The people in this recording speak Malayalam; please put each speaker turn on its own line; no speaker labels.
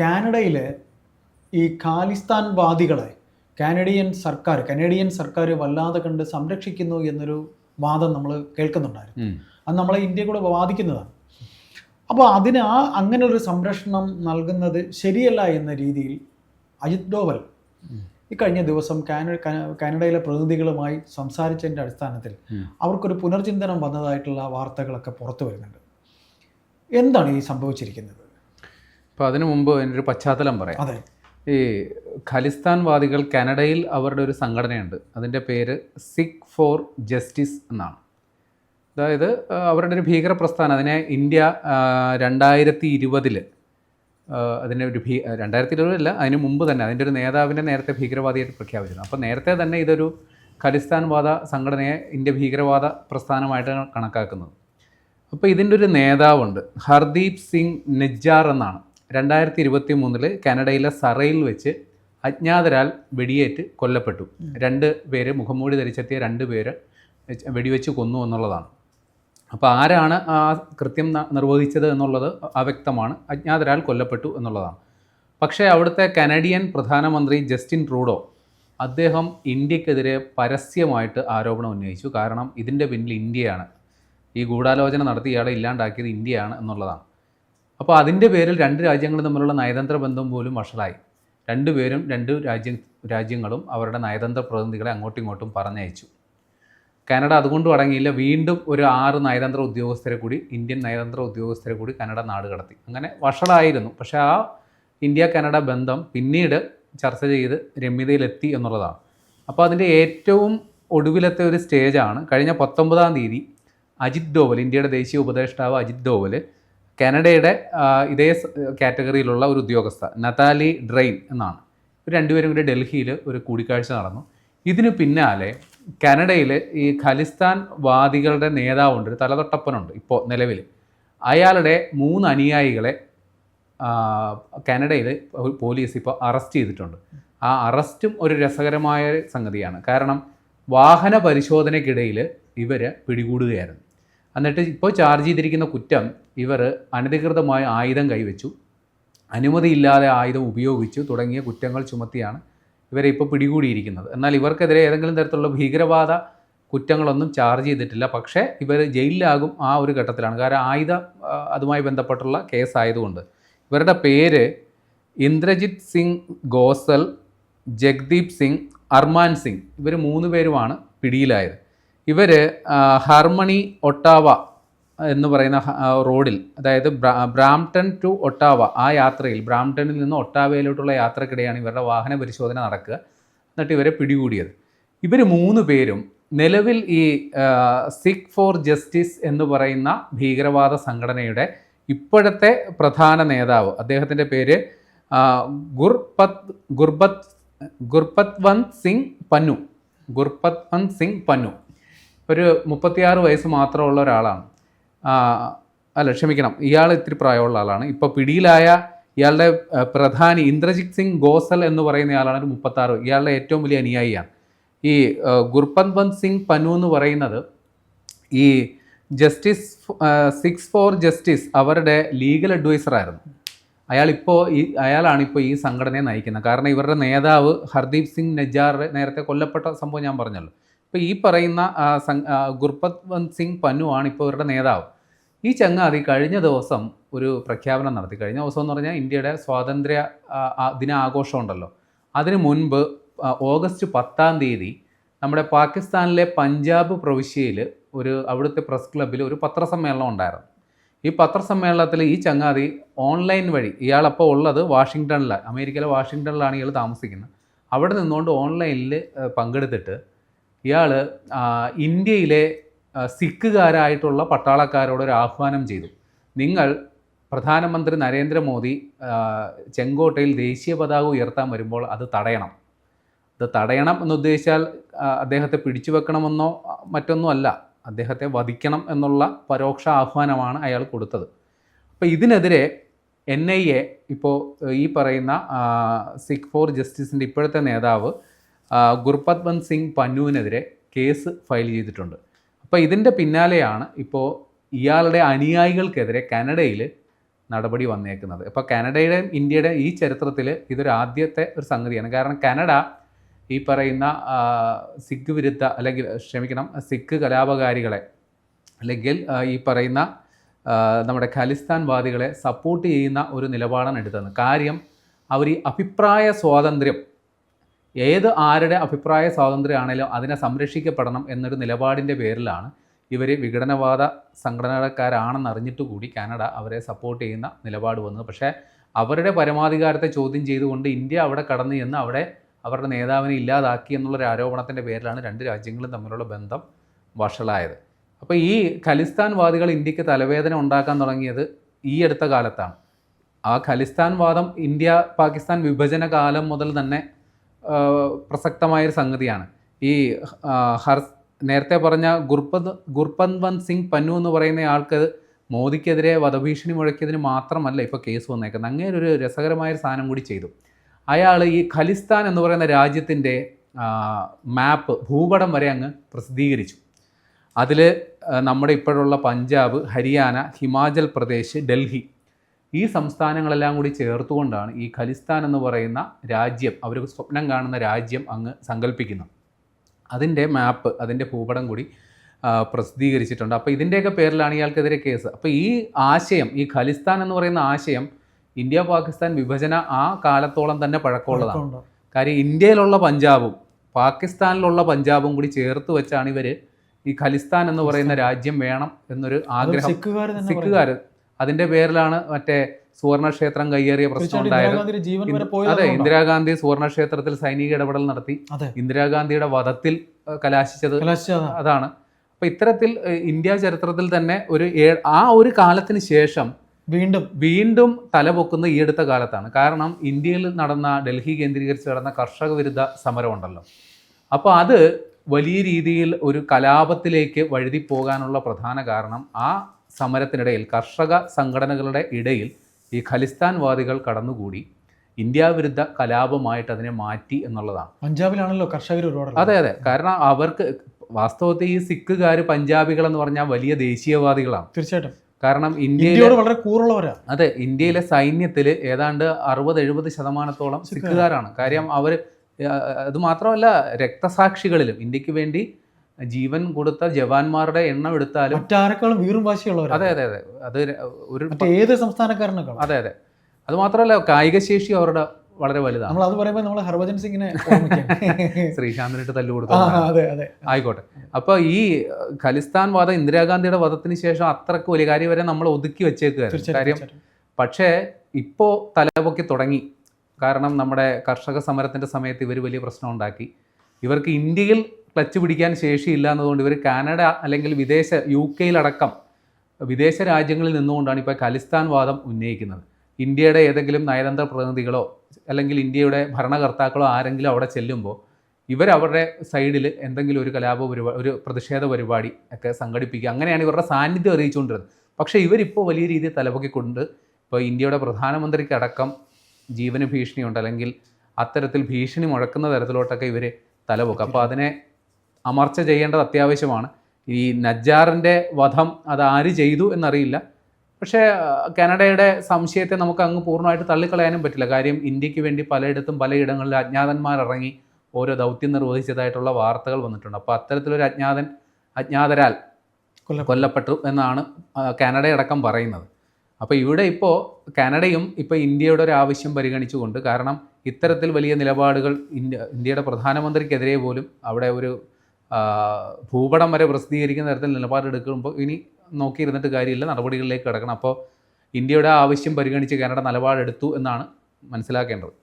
കാനഡയിൽ ഈ ഖാലിസ്ഥാൻ വാദികളെ കാനഡിയൻ സർക്കാർ കനേഡിയൻ സർക്കാർ വല്ലാതെ കണ്ട് സംരക്ഷിക്കുന്നു എന്നൊരു വാദം നമ്മൾ കേൾക്കുന്നുണ്ടായിരുന്നു. അത് നമ്മളെ ഇന്ത്യ കൂടെ വാദിക്കുന്നതാണ് അപ്പോൾ അതിന് ആ അങ്ങനെ ഒരു സംരക്ഷണം നൽകുന്നത് ശരിയല്ല എന്ന രീതിയിൽ അജിത് ഡോവൽ ഈ കഴിഞ്ഞ ദിവസം കാനഡ കാനഡയിലെ പ്രതിനിധികളുമായി സംസാരിച്ചതിന്റെ അടിസ്ഥാനത്തിൽ അവർക്കൊരു പുനർചിന്തനം വന്നതായിട്ടുള്ള വാർത്തകളൊക്കെ പുറത്തു വരുന്നുണ്ട്. എന്താണ് ഈ സംഭവിച്ചിരിക്കുന്നത്?
അപ്പോൾ അതിനു മുമ്പ് എന്റെ ഒരു പശ്ചാത്തലം പറയാം.
അതെ.
ഈ ഖലിസ്ഥാൻവാദികൾ കാനഡയിൽ അവരുടെ ഒരു സംഘടനയുണ്ട്. അതിന്റെ പേര് സിഖ് ഫോർ ജസ്റ്റിസ് എന്നാണ്. അതായത് അവരുടെ ഒരു ഭീകര പ്രസ്ഥാനം അതിനെ ഇന്ത്യ രണ്ടായിരത്തി ഇരുപതിൽ അതിന്റെ ഒരു ഭീ രണ്ടായിരത്തി ഇരുപതിലല്ല അതിന് മുമ്പ് തന്നെ അതിന്റെ ഒരു നേതാവിനെ നേരത്തെ ഭീകരവാദിയായിട്ട് പ്രഖ്യാപിച്ചിരുന്നു. അപ്പോൾ നേരത്തെ തന്നെ ഇതൊരു ഖലിസ്ഥാൻവാദ സംഘടനയെ ഇന്ത്യ ഭീകരവാദ പ്രസ്ഥാനമായിട്ടാണ് കണക്കാക്കുന്നത്. അപ്പോൾ ഇതിന്റെ ഒരു നേതാവുണ്ട് ഹർദീപ് സിംഗ് നെജ്ജാർ എന്നാണ്. രണ്ടായിരത്തി ഇരുപത്തി മൂന്നിൽ കാനഡയിലെ സറയിൽ വെച്ച് അജ്ഞാതരാൽ വെടിയേറ്റ് കൊല്ലപ്പെട്ടു. രണ്ട് പേര് മുഖംമൂടി ധരിച്ചെത്തിയ രണ്ട് പേര് വെടിവെച്ച് കൊന്നു എന്നുള്ളതാണ്. അപ്പോൾ ആരാണ് ആ കൃത്യം നിർവഹിച്ചത് എന്നുള്ളത് അവ്യക്തമാണ് അജ്ഞാതരാൽ കൊല്ലപ്പെട്ടു എന്നുള്ളതാണ്. പക്ഷേ അവിടുത്തെ കനഡിയൻ പ്രധാനമന്ത്രി ജസ്റ്റിൻ ട്രൂഡോ അദ്ദേഹം ഇന്ത്യക്കെതിരെ പരസ്യമായിട്ട് ആരോപണം ഉന്നയിച്ചു. കാരണം ഇതിന്റെ പിന്നിൽ ഇന്ത്യയാണ്. ഈ ഗൂഢാലോചന നടത്തി ഇയാളെ ഇല്ലാണ്ടാക്കിയത് ഇന്ത്യയാണ് എന്നുള്ളതാണ്. അപ്പോൾ അതിന്റെ പേരിൽ രണ്ട് രാജ്യങ്ങൾ തമ്മിലുള്ള നയതന്ത്ര ബന്ധം പോലും വഷളായി. രണ്ടുപേരും രണ്ട് രാജ്യ രാജ്യങ്ങളും അവരുടെ നയതന്ത്ര പ്രതിനിധികളെ അങ്ങോട്ടും ഇങ്ങോട്ടും പറഞ്ഞയച്ചു. കാനഡ അതുകൊണ്ട് അടങ്ങിയില്ല. വീണ്ടും ഒരു ആറ് നയതന്ത്ര ഉദ്യോഗസ്ഥരെ കൂടി ഇന്ത്യൻ നയതന്ത്ര ഉദ്യോഗസ്ഥരെ കൂടി കാനഡ നാട് കടത്തി. അങ്ങനെ വഷളായിരുന്നു. പക്ഷേ ആ ഇന്ത്യ കാനഡ ബന്ധം പിന്നീട് ചർച്ച ചെയ്ത് രമ്യതയിലെത്തി എന്നുള്ളതാണ്. അപ്പോൾ അതിന്റെ ഏറ്റവും ഒടുവിലത്തെ ഒരു സ്റ്റേജാണ് കഴിഞ്ഞ പത്തൊമ്പതാം തീയതി അജിത് ഡോവൽ ഇന്ത്യയുടെ ദേശീയ ഉപദേഷ്ടാവ് അജിത് ഡോവൽ കാനഡയുടെ ഇതേ കാറ്റഗറിയിലുള്ള ഒരു ഉദ്യോഗസ്ഥ നതാലി ഡ്രെയിൻ എന്നാണ്. ഇവർ രണ്ടുപേരും കൂടി ഡൽഹിയിൽ ഒരു കൂടിക്കാഴ്ച നടന്നു. ഇതിനു പിന്നാലെ കാനഡയിൽ ഈ ഖലിസ്ഥാൻ വാദികളുടെ നേതാവുണ്ട് ഒരു തലതൊട്ടപ്പനുണ്ട് ഇപ്പോൾ നിലവിൽ അയാളുടെ മൂന്ന് അനുയായികളെ കാനഡയിൽ പോലീസ് ഇപ്പോൾ അറസ്റ്റ് ചെയ്തിട്ടുണ്ട്. ആ അറസ്റ്റും ഒരു രസകരമായ സംഗതിയാണ്. കാരണം വാഹന പരിശോധനയ്ക്കിടയിൽ ഇവർ പിടികൂടുകയായിരുന്നു. എന്നിട്ട് ഇപ്പോൾ ചാർജ് ചെയ്തിരിക്കുന്ന കുറ്റം ഇവർ അനധികൃതമായ ആയുധം കൈവച്ചു. അനുമതിയില്ലാതെ ആയുധം ഉപയോഗിച്ചു തുടങ്ങിയ കുറ്റങ്ങൾ ചുമത്തിയാണ് ഇവരെ ഇപ്പോൾ പിടികൂടിയിരിക്കുന്നത്. എന്നാൽ ഇവർക്കെതിരെ ഏതെങ്കിലും തരത്തിലുള്ള ഭീകരവാദ കുറ്റങ്ങളൊന്നും ചാർജ് ചെയ്തിട്ടില്ല. പക്ഷേ ഇവർ ജയിലിലാകും ആ ഒരു ഘട്ടത്തിലാണ്. കാരണം ആയുധ അതുമായി ബന്ധപ്പെട്ടുള്ള കേസായതുകൊണ്ട് ഇവരുടെ പേര് ഇന്ദ്രജിത് സിംഗ് ഗോസൽ ജഗ്ദീപ് സിംഗ് അർമാൻ സിംഗ്. ഇവർ മൂന്ന് പേരുമാണ് പിടിയിലായത്. ഇവർ ഹാർമണി ഒട്ടാവ എന്ന് പറയുന്ന റോഡിൽ അതായത് ബ്രാ- ബ്രാംപ്ടൺ ടു ഒട്ടാവ ആ യാത്രയിൽ ബ്രാംപ്ടണിൽ നിന്ന് ഒട്ടാവയിലോട്ടുള്ള യാത്രക്കിടെയാണ് ഇവരുടെ വാഹന പരിശോധന നടക്കുക. എന്നിട്ട് ഇവരെ പിടികൂടിയത്. ഇവർ മൂന്ന് പേരും നിലവിൽ ഈ സിഖ് ഫോർ ജസ്റ്റിസ് എന്ന് പറയുന്ന ഭീകരവാദ സംഘടനയുടെ ഇപ്പോഴത്തെ പ്രധാന നേതാവ് അദ്ദേഹത്തിന്റെ പേര് ഗുർപത് ഗുർബത് ഗുർപത്വന്ത് സിംഗ് പന്നു. ഗുർപത്വന്ത് സിംഗ് പന്നു. ഒരു മുപ്പത്തിയാറ് വയസ്സ് മാത്രമുള്ള ഒരാളാണ്. അല്ല ക്ഷമിക്കണം. ഇയാൾ ഇത്തിരി പ്രായമുള്ള ആളാണ്. ഇപ്പോൾ പിടിയിലായ ഇയാളുടെ പ്രധാനി ഇന്ദ്രജിത് സിംഗ് ഗോസൽ എന്ന് പറയുന്ന ആളാണ് ഒരു മുപ്പത്താറ് ഇയാളുടെ ഏറ്റവും വലിയ അനുയായിയാണ്. ഈ ഗുർപത്വന്ത് സിംഗ് പനു എന്ന് പറയുന്നത് ഈ ജസ്റ്റിസ് സിക്സ് ഫോർ ജസ്റ്റിസ് അവരുടെ ലീഗൽ അഡ്വൈസറായിരുന്നു അയാൾ ഇപ്പോൾ ഈ അയാളാണ് ഇപ്പോൾ ഈ സംഘടനയെ നയിക്കുന്നത്. കാരണം ഇവരുടെ നേതാവ് ഹർദീപ് സിംഗ് നജാർ നേരത്തെ കൊല്ലപ്പെട്ട സംഭവം ഞാൻ പറഞ്ഞല്ലോ. ഇപ്പോൾ ഈ പറയുന്ന ഗുർപത് സിംഗ് പന്നു ആണ് ഇപ്പോൾ ഇവരുടെ നേതാവ്. ഈ ചങ്ങാതി കഴിഞ്ഞ ദിവസം ഒരു പ്രഖ്യാപനം നടത്തി. കഴിഞ്ഞ ദിവസം എന്ന് പറഞ്ഞാൽ ഇന്ത്യയുടെ സ്വാതന്ത്ര്യ ദിന ആഘോഷമുണ്ടല്ലോ അതിന് മുൻപ് ഓഗസ്റ്റ് പത്താം തീയതി നമ്മുടെ പാകിസ്ഥാനിലെ പഞ്ചാബ് പ്രവിശ്യയിൽ ഒരു അവിടുത്തെ പ്രസ് ക്ലബ്ബിൽ ഒരു പത്രസമ്മേളനം ഉണ്ടായിരുന്നു. ഈ പത്രസമ്മേളനത്തിൽ ഈ ചങ്ങാതി ഓൺലൈൻ വഴി ഇയാളപ്പോൾ ഉള്ളത് വാഷിങ്ടണിലാണ് അമേരിക്കയിലെ വാഷിങ്ടണിലാണ് ഇയാൾ താമസിക്കുന്നത്. അവിടെ നിന്നുകൊണ്ട് ഓൺലൈനിൽ പങ്കെടുത്തിട്ട് ഇയാൾ ഇന്ത്യയിലെ സിഖുകാരായിട്ടുള്ള പട്ടാളക്കാരോട് ഒരു ആഹ്വാനം ചെയ്തു. നിങ്ങൾ പ്രധാനമന്ത്രി നരേന്ദ്രമോദി ചെങ്കോട്ടയിൽ ദേശീയ പതാക ഉയർത്താൻ വരുമ്പോൾ അത് തടയണം. അത് തടയണം എന്നുദ്ദേശിച്ചാൽ അദ്ദേഹത്തെ പിടിച്ചു വെക്കണമെന്നോ മറ്റൊന്നും അല്ല. അദ്ദേഹത്തെ വധിക്കണം എന്നുള്ള പരോക്ഷ ആഹ്വാനമാണ് അയാൾ കൊടുത്തത്. അപ്പോൾ ഇതിനെതിരെ എൻ ഐ എ ഇപ്പോൾ ഈ പറയുന്ന സിഖ് ഫോർ ജസ്റ്റിസിന്റെ ഇപ്പോഴത്തെ നേതാവ് ഗുർപത്വന്ത് സിംഗ് പന്നുവിനെതിരെ കേസ് ഫയൽ ചെയ്തിട്ടുണ്ട്. അപ്പോൾ ഇതിന്റെ പിന്നാലെയാണ് ഇപ്പോൾ ഇയാളുടെ അനുയായികൾക്കെതിരെ കാനഡയിൽ നടപടി വന്നേക്കുന്നത്. ഇപ്പോൾ കാനഡയുടെയും ഇന്ത്യയുടെയും ഈ ചരിത്രത്തിൽ ഇതൊരു ആദ്യത്തെ ഒരു സംഗതിയാണ്. കാരണം കാനഡ ഈ പറയുന്ന സിഖ് വിരുദ്ധ അല്ലെങ്കിൽ ക്ഷമിക്കണം സിഖ് കലാപകാരികളെ അല്ലെങ്കിൽ ഈ പറയുന്ന നമ്മുടെ ഖലിസ്ഥാൻവാദികളെ സപ്പോർട്ട് ചെയ്യുന്ന ഒരു നിലപാടാണ് എടുത്തത്. കാര്യം അവർ ഈ അഭിപ്രായ സ്വാതന്ത്ര്യം ഏത് ആരുടെ അഭിപ്രായ സ്വാതന്ത്ര്യമാണേലും അതിനെ സംരക്ഷിക്കപ്പെടണം എന്നൊരു നിലപാടിന്റെ പേരിലാണ് ഇവർ വിഘടനവാദ സംഘടനക്കാരാണെന്ന് അറിഞ്ഞിട്ട് കൂടി കാനഡ അവരെ സപ്പോർട്ട് ചെയ്യുന്ന നിലപാട് വന്നത്. പക്ഷേ അവരുടെ പരമാധികാരത്തെ ചോദ്യം ചെയ്തുകൊണ്ട് ഇന്ത്യ അവിടെ കടന്നു ചെന്ന് അവിടെ അവരുടെ നേതാവിനെ ഇല്ലാതാക്കി എന്നുള്ളൊരു ആരോപണത്തിന്റെ പേരിലാണ് രണ്ട് രാജ്യങ്ങളും തമ്മിലുള്ള ബന്ധം വഷളായത്. അപ്പോൾ ഈ ഖലിസ്ഥാൻവാദികൾ ഇന്ത്യയ്ക്ക് തലവേദന ഉണ്ടാക്കാൻ തുടങ്ങിയത് ഈ അടുത്ത കാലത്താണ്. ആ ഖലിസ്ഥാൻവാദം ഇന്ത്യ പാകിസ്ഥാൻ വിഭജന കാലം മുതൽ തന്നെ പ്രസക്തമായൊരു സംഗതിയാണ്. ഈ ഹർ നേരത്തെ പറഞ്ഞ ഗുർപത് ഗുർപന്ത് സിംഗ് പന്നു എന്ന് പറയുന്ന ആൾക്ക് മോദിക്കെതിരെ വധഭീഷണി മുഴക്കിയതിന് മാത്രമല്ല ഇപ്പോൾ കേസ് വന്നേക്കുന്നത്. അങ്ങനെ ഒരു രസകരമായൊരു സാധനം കൂടി ചെയ്തു. അയാൾ ഈ ഖലിസ്ഥാൻ എന്ന് പറയുന്ന രാജ്യത്തിന്റെ മാപ്പ് ഭൂപടം വരെ അങ്ങ് പ്രസിദ്ധീകരിച്ചു. അതിൽ നമ്മുടെ ഇപ്പോഴുള്ള പഞ്ചാബ് ഹരിയാന ഹിമാചൽ പ്രദേശ് ഡൽഹി ഈ സംസ്ഥാനങ്ങളെല്ലാം കൂടി ചേർത്തുകൊണ്ടാണ് ഈ ഖലിസ്ഥാൻ എന്ന് പറയുന്ന രാജ്യം അവർ സ്വപ്നം കാണുന്ന രാജ്യം അങ്ങ് സങ്കല്പിക്കുന്നത് അതിന്റെ മാപ്പ് അതിന്റെ ഭൂപടം കൂടി പ്രസിദ്ധീകരിച്ചിട്ടുണ്ട്. അപ്പോൾ ഇതിന്റെയൊക്കെ പേരിലാണ് ഇയാൾക്കെതിരെ കേസ്. അപ്പോൾ ഈ ആശയം ഈ ഖലിസ്ഥാൻ എന്ന് പറയുന്ന ആശയം ഇന്ത്യ പാകിസ്ഥാൻ വിഭജന ആ കാലത്തോളം തന്നെ പഴക്കമുള്ളതാണ്? കാര്യം ഇന്ത്യയിലുള്ള പഞ്ചാബും പാകിസ്ഥാനിലുള്ള പഞ്ചാബും കൂടി ചേർത്ത് വെച്ചാണ് ഇവർ ഈ ഖലിസ്ഥാൻ എന്ന് പറയുന്ന രാജ്യം വേണം എന്നൊരു ആഗ്രഹം.
സിഖുകാർ
അതിന്റെ പേരിലാണ് മറ്റേ സുവർണക്ഷേത്രം കയ്യേറിയ പ്രശ്നം ഉണ്ടായത്. അതെ. ഇന്ദിരാഗാന്ധി സുവർണക്ഷേത്രത്തിൽ സൈനിക ഇടപെടൽ നടത്തി. ഇന്ദിരാഗാന്ധിയുടെ വധത്തിൽ കലാശിച്ചത് അതാണ്. അപ്പൊ ഇത്തരത്തിൽ ഇന്ത്യ ചരിത്രത്തിൽ തന്നെ ഒരു ആ ഒരു കാലത്തിന് ശേഷം
വീണ്ടും
വീണ്ടും തലപൊക്കുന്ന ഈ അടുത്ത കാലത്താണ്. കാരണം ഇന്ത്യയിൽ നടന്ന ഡൽഹി കേന്ദ്രീകരിച്ച് നടന്ന കർഷക വിരുദ്ധ സമരം ഉണ്ടല്ലോ അപ്പോൾ അത് വലിയ രീതിയിൽ ഒരു കലാപത്തിലേക്ക് വഴുതി പോകാനുള്ള പ്രധാന കാരണം ആ സമരത്തിനിടയിൽ കർഷക സംഘടനകളുടെ ഇടയിൽ ഈ ഖലിസ്ഥാൻവാദികൾ കടന്നുകൂടി ഇന്ത്യ വിരുദ്ധ കലാപമായിട്ട് അതിനെ മാറ്റി എന്നുള്ളതാണ്.
പഞ്ചാബിലാണല്ലോ കർഷകർ ഒരുപാട്
അതെ അതെ. കാരണം അവർക്ക് വാസ്തവത്തിൽ ഈ സിഖുകാർ പഞ്ചാബികൾ എന്ന് പറഞ്ഞാൽ വലിയ ദേശീയവാദികളാണ്.
തീർച്ചയായിട്ടും.
കാരണം
ഇന്ത്യയോട് വളരെ കൂറുള്ളവരാണ്
അതെ ഇന്ത്യയിലെ സൈന്യത്തിൽ ഏതാണ്ട് അറുപത് എഴുപത് ശതമാനത്തോളം സിഖുകാരാണ്. കാര്യം അവർ അത് മാത്രമല്ല രക്തസാക്ഷികളിലും ഇന്ത്യയ്ക്ക് വേണ്ടി ജീവൻ കൊടുത്ത ജവാന്മാരുടെ എണ്ണം എടുത്താലും
മറ്റാരെക്കാളും വീറും വാശിയുള്ളവർ
അതെ അതെ അതെ. അത് ഒരു
ഏത് സംസ്ഥാനക്കാരനേക്കാളും.
അതെ അതെ. അത് മാത്രമല്ല കായിക ശേഷി അവരുടെ വളരെ വലുതാണ്.
നമ്മൾ അത് പറയുമ്പോൾ നമ്മൾ ഹർഭജൻ സിംഗിനെ.
ശ്രീശാന്തിനിട്ട് തല്ലു കൊടുത്തു
അതെ അതെ
ആയിക്കോട്ടെ. അപ്പോൾ ഈ ഖലിസ്ഥാൻ വാദം ഇന്ദിരാഗാന്ധിയുടെ വധത്തിന് ശേഷം അത്രയ്ക്ക് വലിയ കാര്യം വരെ നമ്മൾ ഒതുക്കി വെച്ചേക്കുകയായിരുന്നു കാര്യം പക്ഷേ ഇപ്പോൾ തലപൊക്കി തുടങ്ങി. കാരണം നമ്മുടെ കർഷക സമരത്തിന്റെ സമയത്ത് ഇവർ വലിയ പ്രശ്നം ഉണ്ടാക്കി. ഇവർക്ക് ഇന്ത്യയിൽ ക്ലച്ച് പിടിക്കാൻ ശേഷിയില്ല എന്നതുകൊണ്ട് ഇവർ കാനഡ അല്ലെങ്കിൽ വിദേശ യു കെയിലടക്കം വിദേശ രാജ്യങ്ങളിൽ നിന്നുകൊണ്ടാണ് ഇപ്പോൾ ഖലിസ്ഥാൻ വാദം ഉന്നയിക്കുന്നത്. ഇന്ത്യയുടെ ഏതെങ്കിലും നയതന്ത്ര പ്രതിനിധികളോ അല്ലെങ്കിൽ ഇന്ത്യയുടെ ഭരണകർത്താക്കളോ ആരെങ്കിലും അവിടെ ചെല്ലുമ്പോൾ ഇവരവരുടെ സൈഡിൽ എന്തെങ്കിലും ഒരു കലാപ പരിപാടി ഒരു പ്രതിഷേധ പരിപാടി ഒക്കെ സംഘടിപ്പിക്കുക. അങ്ങനെയാണ് ഇവരുടെ സാന്നിധ്യം അറിയിച്ചുകൊണ്ടിരുന്നത്. പക്ഷേ ഇവരിപ്പോൾ വലിയ രീതിയിൽ തലപൊക്കിക്കൊണ്ട് ഇപ്പോൾ ഇന്ത്യയുടെ പ്രധാനമന്ത്രിക്കടക്കം ജീവന് ഭീഷണിയുണ്ട് അല്ലെങ്കിൽ അത്തരത്തിൽ ഭീഷണി മുഴക്കുന്ന തരത്തിലോട്ടൊക്കെ ഇവർ തലപൊക്കും. അപ്പോൾ അതിനെ അമർച്ച ചെയ്യേണ്ടത് അത്യാവശ്യമാണ്. ഈ നജ്ജാറിന്റെ വധം അത് ആര് ചെയ്തു എന്നറിയില്ല. പക്ഷേ കാനഡയുടെ സംശയത്തെ നമുക്ക് അങ്ങ് പൂർണമായിട്ട് തള്ളിക്കളയാനും പറ്റില്ല. കാര്യം ഇന്ത്യയ്ക്ക് വേണ്ടി പലയിടത്തും പലയിടങ്ങളിൽ അജ്ഞാതന്മാർ ഇറങ്ങി ഓരോ ദൗത്യം നിർവഹിച്ചതായിട്ടുള്ള വാർത്തകൾ വന്നിട്ടുണ്ട്. അപ്പോൾ അത്തരത്തിലൊരു അജ്ഞാതൻ അജ്ഞാതരാൽ
കൊല്ലപ്പെട്ടു.
കൊല്ലപ്പെട്ടു എന്നാണ് കാനഡയടക്കം പറയുന്നത്. അപ്പോൾ ഇവിടെ ഇപ്പോൾ കാനഡയും ഇപ്പോൾ ഇന്ത്യയുടെ ഒരു ആവശ്യം പരിഗണിച്ചുകൊണ്ട് കാരണം ഇത്തരത്തിൽ വലിയ നിലപാടുകൾ ഇന്ത്യ ഇന്ത്യയുടെ പ്രധാനമന്ത്രിക്കെതിരെ പോലും അവിടെ ഒരു ഭൂപടം വരെ പ്രസിദ്ധീകരിക്കുന്ന തരത്തിൽ നിലപാടെടുക്കുമ്പോൾ ഇനി നോക്കിയിരുന്നിട്ട് കാര്യമില്ല നടപടികളിലേക്ക് കിടക്കണം. അപ്പോൾ ഇന്ത്യയുടെ ആവശ്യം പരിഗണിച്ച് കാനഡ നിലപാടെടുത്തു എന്നാണ് മനസ്സിലാക്കേണ്ടത്.